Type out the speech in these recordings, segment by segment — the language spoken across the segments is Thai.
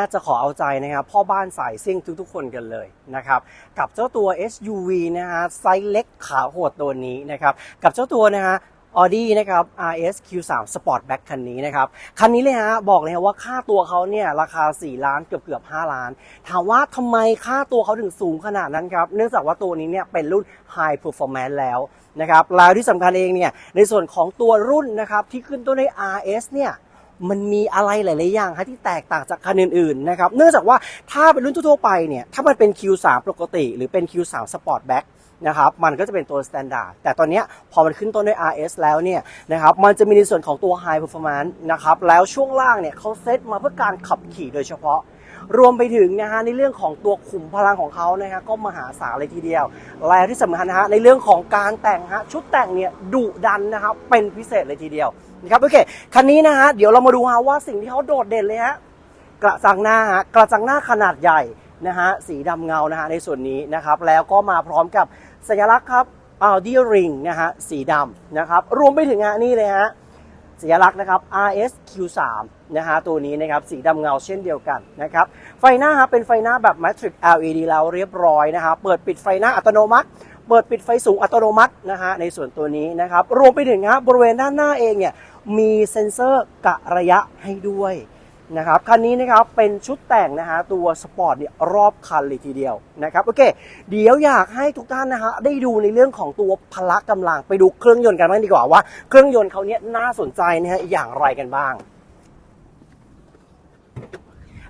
ะจะขอเอาใจนะครับพ่อบ้านสายซิ่งทุกๆ คนกันเลยนะครับกับเจ้าตัว SUV นะฮะไซส์เล็กขาโหดตัวนี้นะครับกับเจ้าตัวนะฮะ Audi นะครับ RS Q3 Sportback คันนี้นะครับ คันนี้เลยฮะ บอกเลยฮะว่าค่าตัวเขาเนี่ย ราคา 4 ล้านเกือบเกือบ5ล้าน ถามว่าทำไมค่าตัวเขาถึงสูงขนาดนั้นครับ เนื่องจากว่าตัวนี้เนี่ย เป็นรุ่น High Performance แล้วนะครับแล้วที่สำคัญเองเนี่ย ในส่วนของตัวรุ่นนะครับ ที่ขึ้นต้นด้วย RS เนี่ย มันมีอะไรหลาย ๆ อย่างฮะที่แตกต่างจากคันอื่น ๆ นะครับ เนื่องจากว่าถ้าเป็นรุ่นทั่ว ๆ ไปเนี่ย ถ้ามันเป็น Q3 ปกติ หรือเป็น Q3 Sportback นะครับ มันก็จะเป็นตัว standard แต่ตอนนี้พอมันขึ้นต้นด้วย RS แล้วเนี่ยนะครับ มันจะมีในส่วนของตัว high performance นะครับ แล้วช่วงล่างเนี่ยเขาเซตมาเพื่อการขับขี่โดยเฉพาะ รวมไปถึงนะฮะในเรื่องของตัวขุมพลังของเขานะฮะก็มหาศาลเลยทีเดียว และที่สำคัญนะฮะในเรื่องของการแต่งฮะชุดแต่งเนี่ยดุดันนะครับเป็นพิเศษเลยทีเดียว นะครับโอเคคันนี้นะฮะเดี๋ยวเรามาดูฮะว่าสิ่งที่เขาโดดเด่นเลยฮะกระจังหน้าฮะกระจังหน้าขนาดใหญ่นะฮะสีดำเงานะฮะในส่วนนี้นะครับแล้วก็มาพร้อมกับสัญลักษณ์ครับ Audi Ring นะฮะสีดำนะครับรวมไปถึงฮะนี่เลยฮะสัญลักษณ์นะครับ RS Q3 นะฮะตัวนี้นะครับสีดำเงาเช่นเดียวกันนะครับไฟหน้าฮะเป็นไฟหน้าแบบ Matrix LED แล้วเรียบร้อยนะฮะเปิดปิดไฟหน้าอัตโนมัติ เปิดปิดไฟสูงอัตโนมัตินะฮะในส่วนตัวนี้นะครับ รวมไปถึงฮะบริเวณด้านหน้าเองเนี่ยมีเซ็นเซอร์กะระยะให้ด้วยนะครับคันนี้นะครับเป็นชุดแต่งนะฮะตัวสปอร์ตเนี่ยรอบคันเลยทีเดียวนะครับโอเค เดี๋ยวอยากให้ทุกท่านนะฮะได้ดูในเรื่องของตัวพละกำลังไปดูเครื่องยนต์กันบ้างดีกว่าว่าเครื่องยนต์เขาเนี่ยน่าสนใจนะฮะอย่างไรกันบ้าง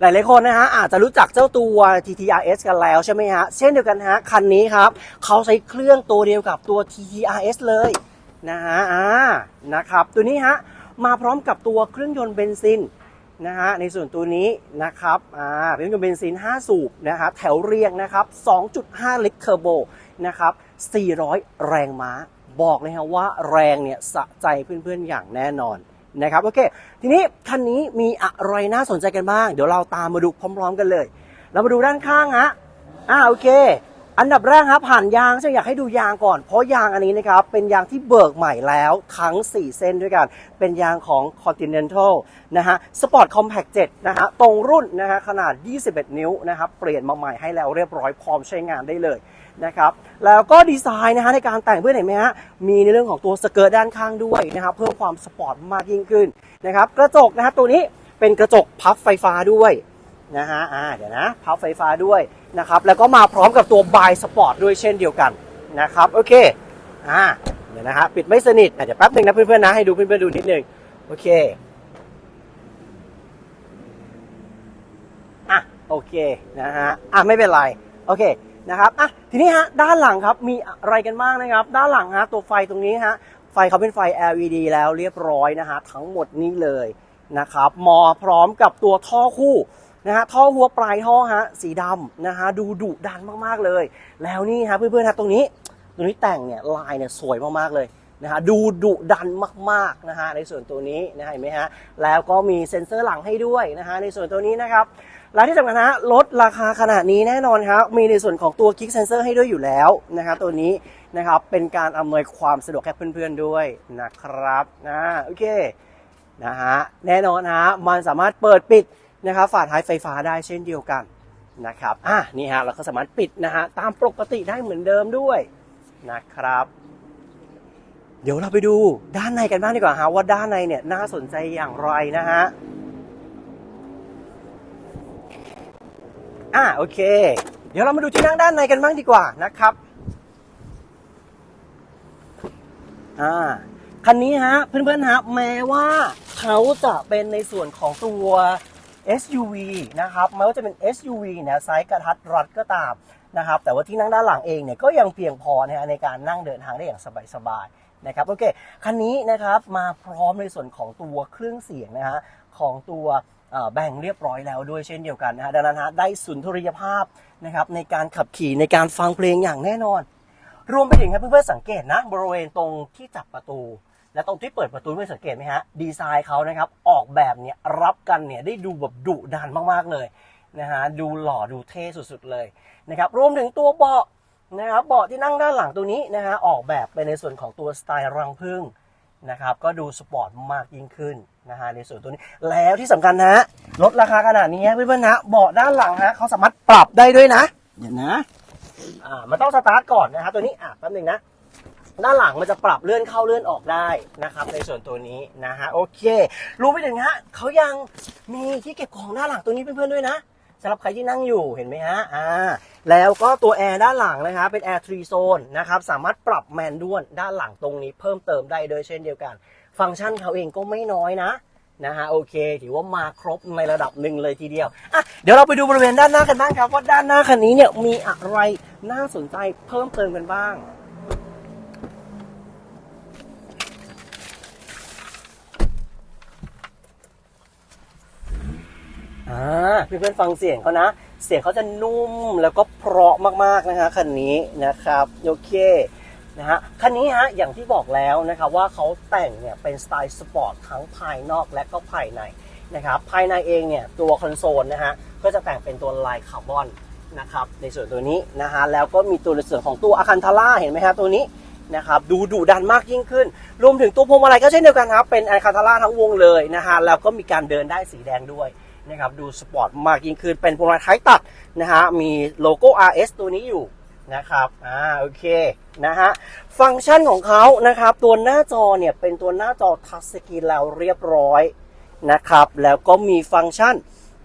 หลายๆคนนะฮะอาจจะรู้จักเจ้าตัว TTRS กันแล้วใช่ไหมฮะ เช่นเดียวกันฮะคันนี้ครับเขาใช้เครื่องตัวเดียวกับตัว TTRS เลยนะฮะอ่านะครับตัวนี้ฮะมาพร้อมกับตัวเครื่องยนต์เบนซินนะฮะในส่วนตัวนี้นะครับอ่าเครื่องยนต์เบนซิน 5 สูบนะฮะแถวเรียงนะครับ 2.5 ลิตรเทอร์โบนะครับ 400 แรงม้า บอกเลยฮะว่าแรงเนี่ยสะใจเพื่อนๆอย่างแน่นอน นะครับโอเค ทีนี้คันนี้มีอะไรน่าสนใจกันบ้าง เดี๋ยวเราตามมาดูพร้อม ๆ กันเลย เรามาดูด้านข้างฮะอ่าโอเค อันดับแรกครับผ่านยางจะอยากให้ดูยางก่อน เพราะยางอันนี้นะครับเป็นยางที่เบิกใหม่แล้วทั้ง 4 เส้นด้วยกัน เป็นยางของ Continental นะฮะ Sport Compact 7นะฮะตรงรุ่นนะฮะขนาด 21 นิ้วนะครับเปลี่ยนมาใหม่ให้แล้วเรียบร้อยพร้อมใช้งานได้เลย นะครับแล้วก็ดีไซน์นะฮะในการแต่งเพื่อนเห็นไหมฮะมีในเรื่องของตัวสเกิร์ตด้านข้างด้วยนะครับเพิ่มความสปอร์ตมากยิ่งขึ้นนะครับกระจกนะฮะตัวนี้เป็นกระจกพับไฟฟ้าด้วยนะฮะอ่าเดี๋ยวนะพับไฟฟ้าด้วยนะครับแล้วก็มาพร้อมกับตัวบายสปอร์ตด้วยเช่นเดียวกันนะครับโอเคอ่าเดี๋ยวนะฮะปิดไม่สนิทเดี๋ยวแป๊บหนึ่งนะเพื่อนๆนะให้ดูเพื่อนๆดูนิดนึงโอเคอะโอเคนะฮะอะไม่เป็นไรโอเค นะครับอะทีนี้ฮะด้านหลังครับมีอะไรกันบ้างนะครับ ด้านหลังฮะตัวไฟตรงนี้ฮะไฟเขาเป็นไฟ LED แล้วเรียบร้อยนะฮะทั้งหมดนี้เลยนะครับมอพร้อมกับตัวท่อคู่นะฮะท่อหัวปลายท่อฮะสีดำนะฮะดูดุดันมากๆเลย แล้วนี่ฮะเพื่อนๆฮะตรงนี้ตรงนี้แต่งเนี่ยลายเนี่ยสวยมากๆเลยนะฮะดูดุดันมากๆนะฮะในส่วนตัวนี้นะฮะเห็นไหมฮะแล้วก็มีเซ็นเซอร์หลังให้ด้วยนะฮะในส่วนตัวนี้นะครับ และที่สำคัญนะลดราคาขนาดนี้แน่นอนครับ มีในส่วนของตัวคลิกเซนเซอร์ให้ด้วยอยู่แล้วนะฮะตัวนี้นะครับเป็นการอำนวยความสะดวกแก่เพื่อนๆด้วยนะครับนะโอเคนะฮะแน่นอนฮะมันสามารถเปิดปิดนะครับฝาท้ายไฟฟ้าได้เช่นเดียวกันนะครับอะนี่ฮะเราก็สามารถปิดนะฮะตามปกติได้เหมือนเดิมด้วยนะครับ เดี๋ยวเราไปดูด้านในกันบ้างดีกว่าฮะว่าด้านในเนี่ยน่าสนใจอย่างไรนะฮะ อะโอเค เดี๋ยวเรามาดูที่นั่งด้านในกันบ้างดีกว่านะครับอ่าคันนี้ฮะเพื่อนๆฮะแม้ว่าเขาจะเป็นในส่วนของตัว SUV นะครับแม้ว่าจะเป็น SUV นะไซส์กระทัดรัดก็ตามนะครับแต่ว่าที่นั่งด้านหลังเองเนี่ยก็ยังเพียงพอนะฮะในการนั่งเดินทางได้อย่างสบายๆนะครับโอเคคันนี้นะครับมาพร้อมในส่วนของตัวเครื่องเสียงนะฮะของตัว แบ่งเรียบร้อยแล้วด้วยเช่นเดียวกันนะฮะดังนั้นฮะได้สุนทรียภาพนะครับในการขับขี่ในการฟังเพลงอย่างแน่นอน รวมไปถึงครับเพื่อนๆสังเกตนะบริเวณตรงที่จับประตู และตรงที่เปิดประตูเพื่อนสังเกตไหมฮะดีไซน์เขานะครับออกแบบเนี่ยรับกันเนี่ยได้ดูแบบดุดันมากๆเลยนะฮะดูหล่อดูเท่สุดๆเลยนะครับรวมถึงตัวเบาะนะครับเบาะที่นั่งด้านหลังตัวนี้นะฮะออกแบบไปในส่วนของตัวสไตล์รังผึ้งนะครับก็ดูสปอร์ตมากยิ่งขึ้น นะฮะในส่วนตัวนี้แล้วที่สำคัญนะลดราคาขนาดนี้เพื่อนๆนะเบาะด้านหลังฮะเขาสามารถปรับได้ด้วยนะเดี๋ยวนะอ่ามันต้องสตาร์ทก่อนนะฮะตัวนี้อะแป๊บหนึงนะด้านหลังมันจะปรับเลื่อนเข้าเลื่อนออกได้นะครับ ในส่วนตัวนี้นะฮะโอเค รู้ไปถึงฮะเขายังมีที่เก็บของด้านหลังตัวนี้เพื่อนๆด้วยนะสำหรับใครที่นั่งอยู่เห็นไหมฮะอ่าแล้วก็ตัวแอร์ด้านหลังนะครับเป็นแอร์3โซนนะครับสามารถปรับแมนด้วนด้านหลังตรงนี้เพิ่มเติมได้โดยเช่นเดียวกัน ฟังก์ชันเขาเองก็ไม่น้อยนะนะฮะโอเค ถือว่ามาครบในระดับหนึ่งเลยทีเดียวอะเดี๋ยวเราไปดูบริเวณด้านหน้ากันบ้างครับว่าด้านหน้าคันนี้เนี่ยมีอะไรน่าสนใจเพิ่มเติมกันบ้างอ่าเพื่อนๆฟังเสียงเขานะ เสียงเขาจะนุ่มแล้วก็เพราะมากๆนะฮะคันนี้นะครับโอเค นะฮะคันนี้ฮะอย่างที่บอกแล้วนะครับว่าเขาแต่งเนี่ยเป็นสไตล์สปอร์ตทั้งภายนอกและก็ภายในนะครับภายในเองเนี่ยตัวคอนโซลนะฮะก็จะแต่งเป็นตัวลายคาร์บอนนะครับในส่วนตัวนี้นะฮะแล้วก็มีตัวในส่วนของตัวอาคันทาร่าเห็นไหมฮะตัวนี้นะครับดูดุดันมากยิ่งขึ้น รวมถึงตัวพวงมาลัยก็เช่นเดียวกันครับ เป็นอาคันทาร่าทั้งวงเลยนะฮะแล้วก็มีการเดินได้สีแดงด้วยนะครับดูสปอร์ตมากยิ่งขึ้นเป็นพวงมาลัยท้ายตัดนะฮะมีโลโก้ RS ตัวนี้อยู่ นะครับอ่าโอเคนะฮะฟังก์ชันของเขานะครับ ตัวหน้าจอเนี่ยเป็นตัวหน้าจอทัชสกรีนแล้วเรียบร้อยนะครับ แล้วก็มีฟังก์ชัน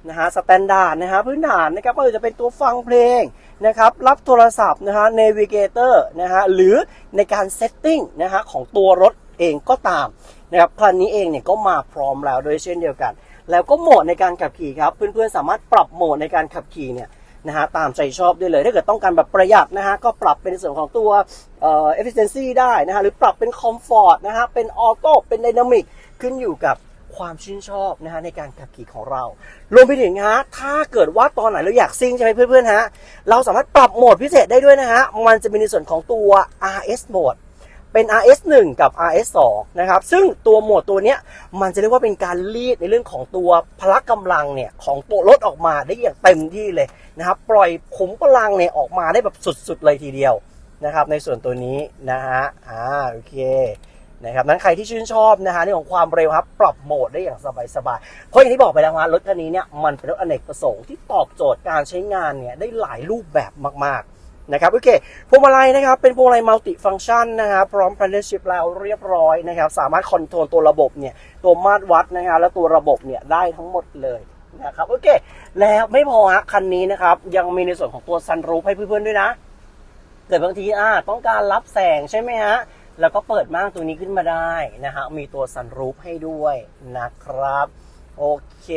นะฮะสแตนดาร์ดนะฮะพื้นฐานนะครับก็จะเป็นตัวฟังเพลงนะครับ รับโทรศัพท์นะฮะเนวิเกเตอร์นะฮะหรือในการเซตติ้งนะฮะของตัวรถเองก็ตามนะครับคันนี้เองเนี่ยก็มาพร้อมแล้วโดยเช่นเดียวกัน แล้วก็โหมดในการขับขี่ครับ เพื่อนๆสามารถปรับโหมดในการขับขี่เนี่ย นะฮะตามใจชอบได้เลย ถ้าเกิดต้องการแบบประหยัดนะฮะก็ปรับเป็นส่วนของตัวเอ่อ efficiency ได้นะฮะหรือปรับเป็น comfort นะฮะเป็น auto เป็น dynamic ขึ้นอยู่กับความชื่นชอบนะฮะในการขับขี่ของเรารวมไปถึงฮะถ้าเกิดว่าตอนไหนเราอยากซิ่งใช่ไหมเพื่อนๆฮะเราสามารถปรับโหมดพิเศษได้ด้วยนะฮะมันจะมีในส่วนของตัว RS mode เป็น RS1 กับ RS2 นะครับ ซึ่งตัวโหมดตัวเนี้ยมันจะเรียกว่าเป็นการรีดในเรื่องของตัวพละกำลังเนี่ยของตัวรถออกมาได้อย่างเต็มที่เลยนะครับ ปล่อยขุมพลังเนี่ยออกมาได้แบบสุดๆเลยทีเดียวนะครับ ในส่วนตัวนี้นะฮะอ่าโอเคนะครับนั้นใครที่ชื่นชอบนะฮะเรื่องของความเร็วครับ ปรับโหมดได้อย่างสบายๆ เพราะอย่างที่บอกไปแล้วว่ารถคันนี้เนี่ยมันเป็นรถอเนกประสงค์ที่ตอบโจทย์การใช้งานเนี่ยได้หลายรูปแบบมากๆ นะครับโอเคพวงมาลัยนะครับเป็นพวงมาลัยมัลติฟังชันนะครับพร้อมพ a n e l shift แล้วเรียบร้อยนะครับสามารถคอนโทรลตัวระบบเนี่ยตัวมาตรวัดนะครับและตัวระบบเนี่ยได้ทั้งหมดเลยนะครับโอเค แล้วไม่พอฮะคันนี้นะครับยังมีในส่วนของตัวซันรูฟให้เพื่อนๆด้วยนะ เกิดบางทีอ่าต้องการรับแสงใช่ไหมฮะแล้วก็เปิดม่านตัวนี้ขึ้นมาได้นะฮะมีตัวซันรูฟให้ด้วยนะครับ โอเค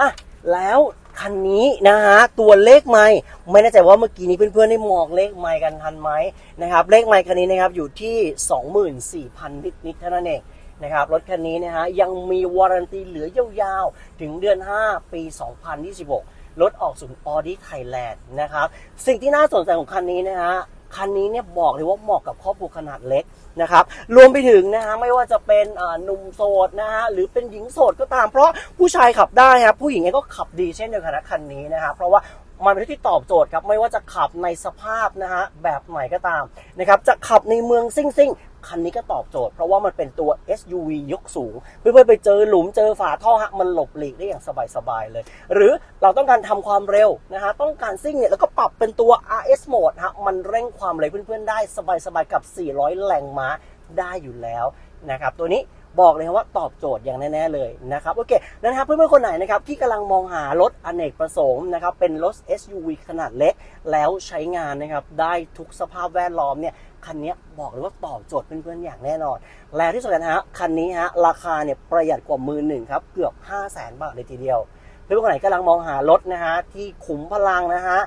อะแล้ว คันนี้นะฮะตัวเลขไม่ไม่แน่ใจว่าเมื่อกี้นี้เพื่อนๆได้มองเลขไม่กันทันไหมนะครับเลขไม่คันนี้นะครับอยู่ที่ 24,000 นิดๆเท่านั้นเองนะครับรถคันนี้นะฮะยังมีวารันตีเหลือยาวๆ ถึงเดือน 5 ปี 2026รถออกศูนออดี้ไทยแลนด์นะครับ สิ่งที่น่าสนใจของคันนี้นะฮะ คันนี้เนี่ยบอกเลยว่าเหมาะกับครอบครัวขนาดเล็กนะครับรวมไปถึงนะฮะไม่ว่าจะเป็นหนุ่มโสดนะฮะหรือเป็นหญิงโสดก็ตาม เพราะผู้ชายขับได้ครับผู้หญิงเองก็ขับดีเช่นเดียวกันนะคันนี้นะฮะเพราะว่ามันเป็นที่ตอบโจทย์ครับไม่ว่าจะขับในสภาพนะฮะแบบไหนก็ตามนะครับจะขับในเมืองซิ่งซิ่งๆ คันนี้ก็ตอบโจทย์ เพราะว่ามันเป็นตัว SUV ยกสูง เพื่อนๆไปเจอหลุมเจอฝาท่อฮะมันหลบหลีกได้อย่างสบายๆเลย หรือเราต้องการทำความเร็วนะฮะต้องการซิ่งเนี่ยแล้วก็ปรับเป็นตัว RS mode ฮะมันเร่งความเร็วเพื่อนๆได้สบายๆกับ 400 แรงม้าได้อยู่แล้วนะครับตัวนี้บอกเลยว่าตอบโจทย์อย่างแน่ๆเลยนะครับโอเคนะครับเพื่อนๆคนไหนนะครับที่กำลังมองหารถอเนกประสงค์นะครับเป็นรถ SUV ขนาดเล็ก แล้วใช้งานนะครับได้ทุกสภาพแวดล้อมเนี่ย คันนี้บอกเลยว่าตอบโจทย์เพื่อนๆอย่างแน่นอน และที่สำคัญนะฮะคันนี้ฮะราคาเนี่ยประหยัดกว่ามือหนึ่งครับเกือบ5 0 0แสนบาทเลยทีเดียวเพื่อนๆคนไหนกำลังมองหารถนะฮะที่ขุมพลังนะฮะ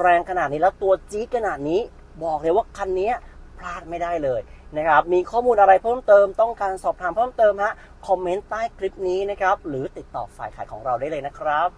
แรงขนาดนี้แล้วตัวจี๊ดขนาดนี้ บอกเลยว่าคันนี้พลาดไม่ได้เลยนะครับมีข้อมูลอะไรเพิ่มเติมต้องการสอบถามเพิ่มเติมฮะคอมเมนต์ใต้คลิปนี้นะครับหรือติดต่อฝ่ายขายของเราได้เลยนะครับ